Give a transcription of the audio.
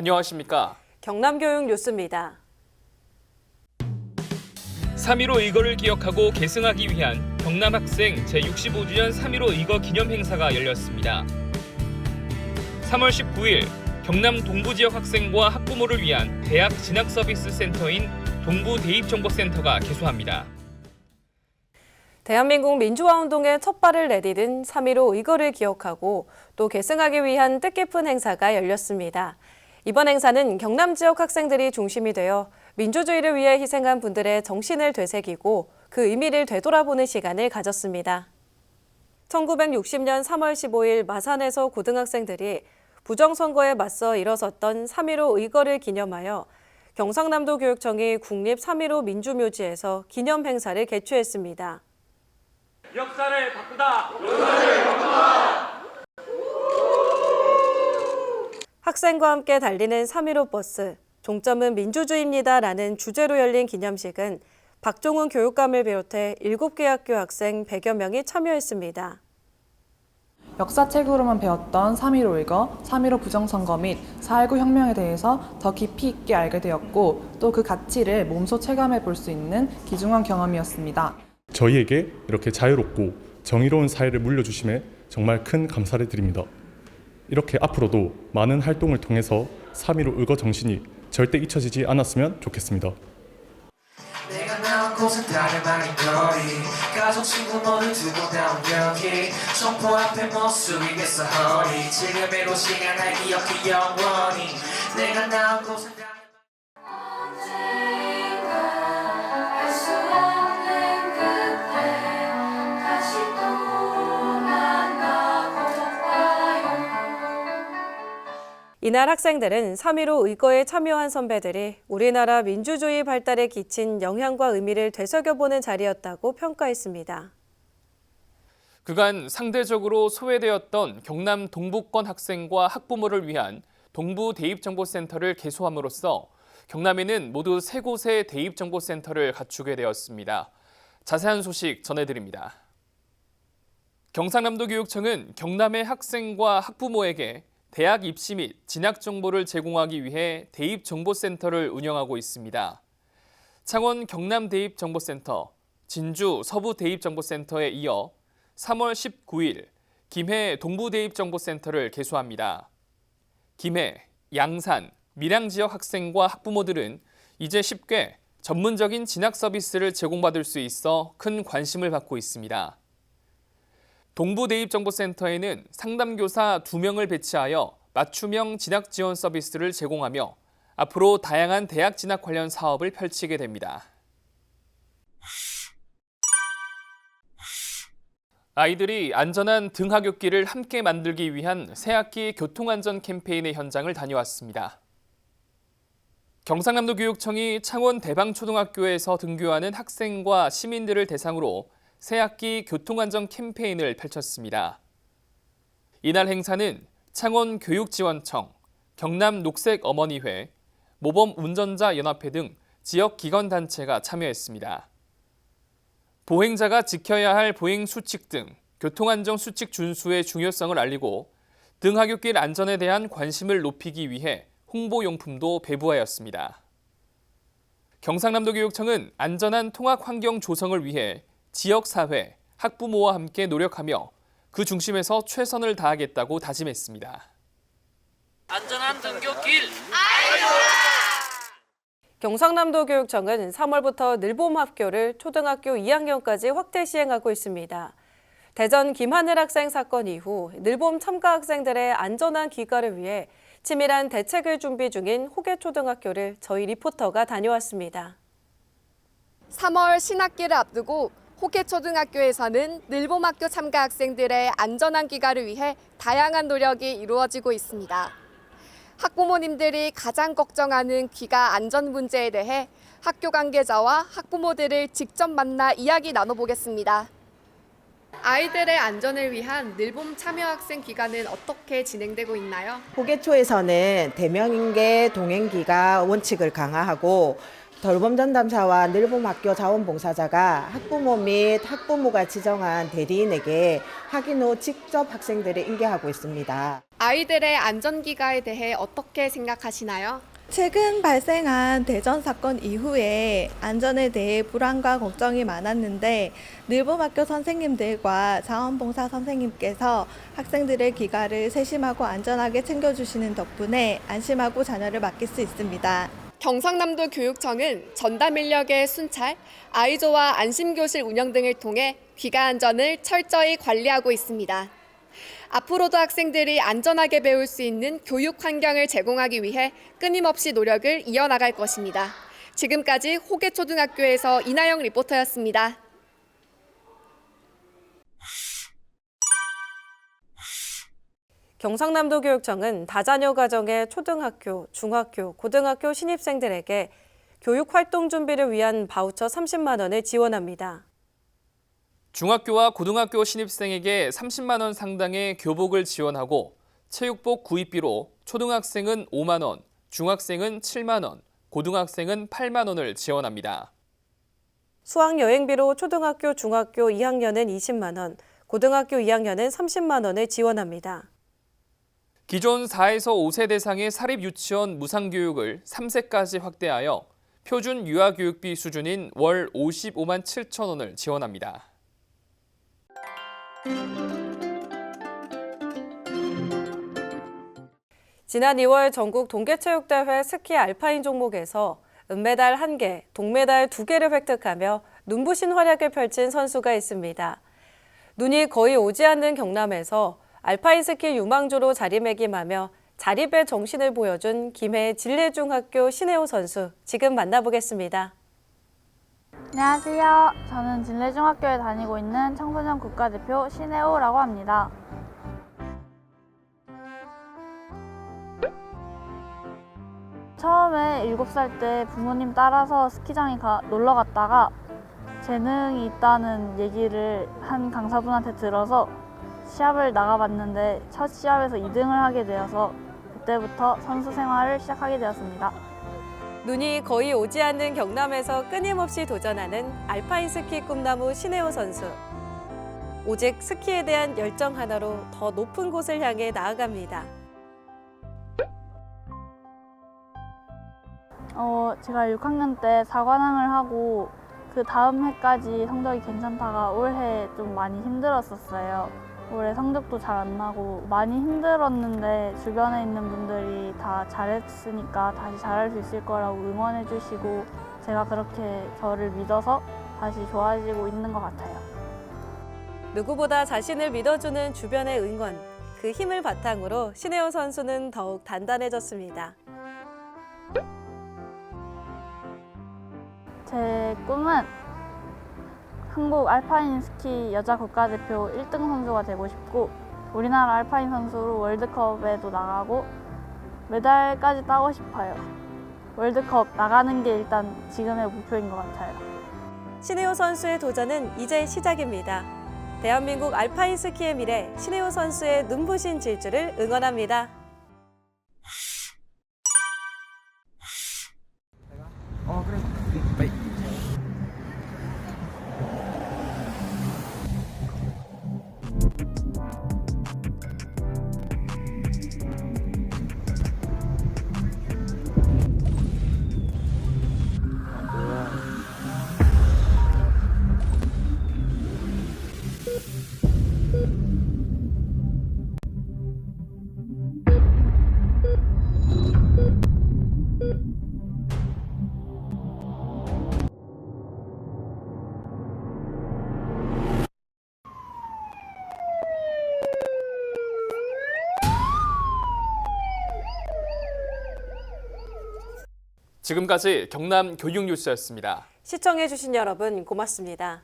안녕하십니까. 경남교육 뉴스입니다. 3.15 의거를 기억하고 계승하기 위한 경남 학생 제65주년 3.15 의거 기념 행사가 열렸습니다. 3월 19일 경남 동부 지역 학생과 학부모를 위한 대학 진학 서비스 센터인 동부 대입정보센터가 개소합니다. 대한민국 민주화 운동의 첫 발을 내디딘 3.15 의거를 기억하고 또 계승하기 위한 뜻깊은 행사가 열렸습니다. 이번 행사는 경남 지역 학생들이 중심이 되어 민주주의를 위해 희생한 분들의 정신을 되새기고 그 의미를 되돌아보는 시간을 가졌습니다. 1960년 3월 15일 마산에서 고등학생들이 부정선거에 맞서 일어섰던 3.15 의거를 기념하여 경상남도 교육청이 국립 3.15 민주묘지에서 기념 행사를 개최했습니다. 역사를 바꾸다. 학생과 함께 달리는 3.15 버스, 종점은 민주주의입니다라는 주제로 열린 기념식은 박종훈 교육감을 비롯해 7개 학교 학생 100여 명이 참여했습니다. 역사책으로만 배웠던 3.15 의거, 3.15 부정선거 및 4.19 혁명에 대해서 더 깊이 있게 알게 되었고 또 그 가치를 몸소 체감해 볼 수 있는 귀중한 경험이었습니다. 저희에게 이렇게 자유롭고 정의로운 사회를 물려주심에 정말 큰 감사를 드립니다. 이렇게 앞으로도 많은 활동을 통해서 3.15 의거 정신이 절대 잊혀지지 않았으면 좋겠습니다. 내가 나온 곳은 다름 아닌 거리 가족 친구 모두 두고 나온 여기 점포 앞에 모습이 겠어 허리. 지금의 로 시간 날 기억해 영원히. 내가 나온 곳은 다름 이날 학생들은 3.15 의거에 참여한 선배들이 우리나라 민주주의 발달에 끼친 영향과 의미를 되새겨보는 자리였다고 평가했습니다. 그간 상대적으로 소외되었던 경남 동부권 학생과 학부모를 위한 동부 대입정보센터를 개소함으로써 경남에는 모두 세 곳의 대입정보센터를 갖추게 되었습니다. 자세한 소식 전해드립니다. 경상남도 교육청은 경남의 학생과 학부모에게 대학 입시 및 진학 정보를 제공하기 위해 대입 정보센터를 운영하고 있습니다. 창원 경남 대입 정보센터, 진주 서부 대입 정보센터에 이어 3월 19일 김해 동부 대입 정보센터를 개소합니다. 김해, 양산, 밀양 지역 학생과 학부모들은 이제 쉽게 전문적인 진학 서비스를 제공받을 수 있어 큰 관심을 받고 있습니다. 동부대입정보센터에는 상담교사 2명을 배치하여 맞춤형 진학 지원 서비스를 제공하며 앞으로 다양한 대학 진학 관련 사업을 펼치게 됩니다. 아이들이 안전한 등하굣길을 함께 만들기 위한 새학기 교통안전 캠페인의 현장을 다녀왔습니다. 경상남도 교육청이 창원 대방초등학교에서 등교하는 학생과 시민들을 대상으로 새학기 교통안전 캠페인을 펼쳤습니다. 이날 행사는 창원 교육지원청, 경남 녹색어머니회, 모범운전자연합회 등 지역 기관 단체가 참여했습니다. 보행자가 지켜야 할 보행 수칙 등 교통안전 수칙 준수의 중요성을 알리고 등하굣길 안전에 대한 관심을 높이기 위해 홍보용품도 배부하였습니다. 경상남도 교육청은 안전한 통학 환경 조성을 위해 지역사회, 학부모와 함께 노력하며 그 중심에서 최선을 다하겠다고 다짐했습니다. 안전한 등교길. 경상남도 교육청은 3월부터 늘봄 학교를 초등학교 2학년까지 확대 시행하고 있습니다. 대전 김하늘 학생 사건 이후 늘봄 참가 학생들의 안전한 귀가를 위해 치밀한 대책을 준비 중인 호계초등학교를 저희 리포터가 다녀왔습니다. 3월 신학기를 앞두고 호계초등학교에 서는 늘봄학교 참가 학생들의 안전한 귀가를 위해 다양한 노력이 이루어지고 있습니다. 학부모님들이 가장 걱정하는 귀가 안전 문제에 대해 학교 관계자와 학부모들을 직접 만나 이야기 나눠보겠습니다. 아이들의 안전을 위한 늘봄 참여 학생 기간은 어떻게 진행되고 있나요? 호계초에서는 대명인계 동행기가 원칙을 강화하고 돌봄 전담사와 늘봄학교 자원봉사자가 학부모 및 학부모가 지정한 대리인에게 확인 후 직접 학생들을 인계하고 있습니다. 아이들의 안전기가에 대해 어떻게 생각하시나요? 최근 발생한 대전 사건 이후에 안전에 대해 불안과 걱정이 많았는데 늘봄학교 선생님들과 자원봉사 선생님께서 학생들의 귀가를 세심하고 안전하게 챙겨주시는 덕분에 안심하고 자녀를 맡길 수 있습니다. 경상남도 교육청은 전담 인력의 순찰, 아이조와 안심교실 운영 등을 통해 귀가 안전을 철저히 관리하고 있습니다. 앞으로도 학생들이 안전하게 배울 수 있는 교육 환경을 제공하기 위해 끊임없이 노력을 이어나갈 것입니다. 지금까지 호계초등학교에서 이나영 리포터였습니다. 경상남도 교육청은 다자녀 가정의 초등학교, 중학교, 고등학교 신입생들에게 교육 활동 준비를 위한 바우처 30만 원을 지원합니다. 중학교와 고등학교 신입생에게 30만 원 상당의 교복을 지원하고 체육복 구입비로 초등학생은 5만 원, 중학생은 7만 원, 고등학생은 8만 원을 지원합니다. 수학 여행비로 초등학교, 중학교 2학년은 20만 원, 고등학교 2학년은 30만 원을 지원합니다. 기존 4에서 5세 대상의 사립 유치원 무상 교육을 3세까지 확대하여 표준 유아 교육비 수준인 월 55만 7천 원을 지원합니다. 지난 2월 전국 동계체육대회 스키 알파인 종목에서 은메달 1개, 동메달 2개를 획득하며 눈부신 활약을 펼친 선수가 있습니다. 눈이 거의 오지 않는 경남에서 알파인 스키 유망주로 자리매김하며 자립의 정신을 보여준 김해 진례중학교 신혜호 선수 지금 만나보겠습니다. 안녕하세요. 저는 진례중학교에 다니고 있는 청소년 국가대표 신혜호라고 합니다. 처음에 7살 때 부모님 따라서 스키장에 가, 놀러 갔다가 재능이 있다는 얘기를 한 강사분한테 들어서 시합을 나가봤는데 첫 시합에서 2등을 하게 되어서 그때부터 선수 생활을 시작하게 되었습니다. 눈이 거의 오지 않는 경남에서 끊임없이 도전하는 알파인 스키 꿈나무 신혜호 선수. 오직 스키에 대한 열정 하나로 더 높은 곳을 향해 나아갑니다. 어, 제가 6학년 때 사관왕을 하고 그 다음 해까지 성적이 괜찮다가 올해 좀 많이 힘들었었어요. 올해 성적도 잘 안 나고 많이 힘들었는데 주변에 있는 분들이 다 잘했으니까 다시 잘할 수 있을 거라고 응원해 주시고 제가 그렇게 저를 믿어서 다시 좋아지고 있는 것 같아요. 누구보다 자신을 믿어주는 주변의 응원, 그 힘을 바탕으로 신혜호 선수는 더욱 단단해졌습니다. 제 꿈은 한국 알파인 스키 여자 국가대표 1등 선수가 되고 싶고 우리나라 알파인 선수로 월드컵에도 나가고 메달까지 따고 싶어요. 월드컵 나가는 게 일단 지금의 목표인 것 같아요. 신혜호 선수의 도전은 이제 시작입니다. 대한민국 알파인 스키의 미래, 신혜호 선수의 눈부신 질주를 응원합니다. 지금까지 경남 교육뉴스였습니다. 시청해주신 여러분 고맙습니다.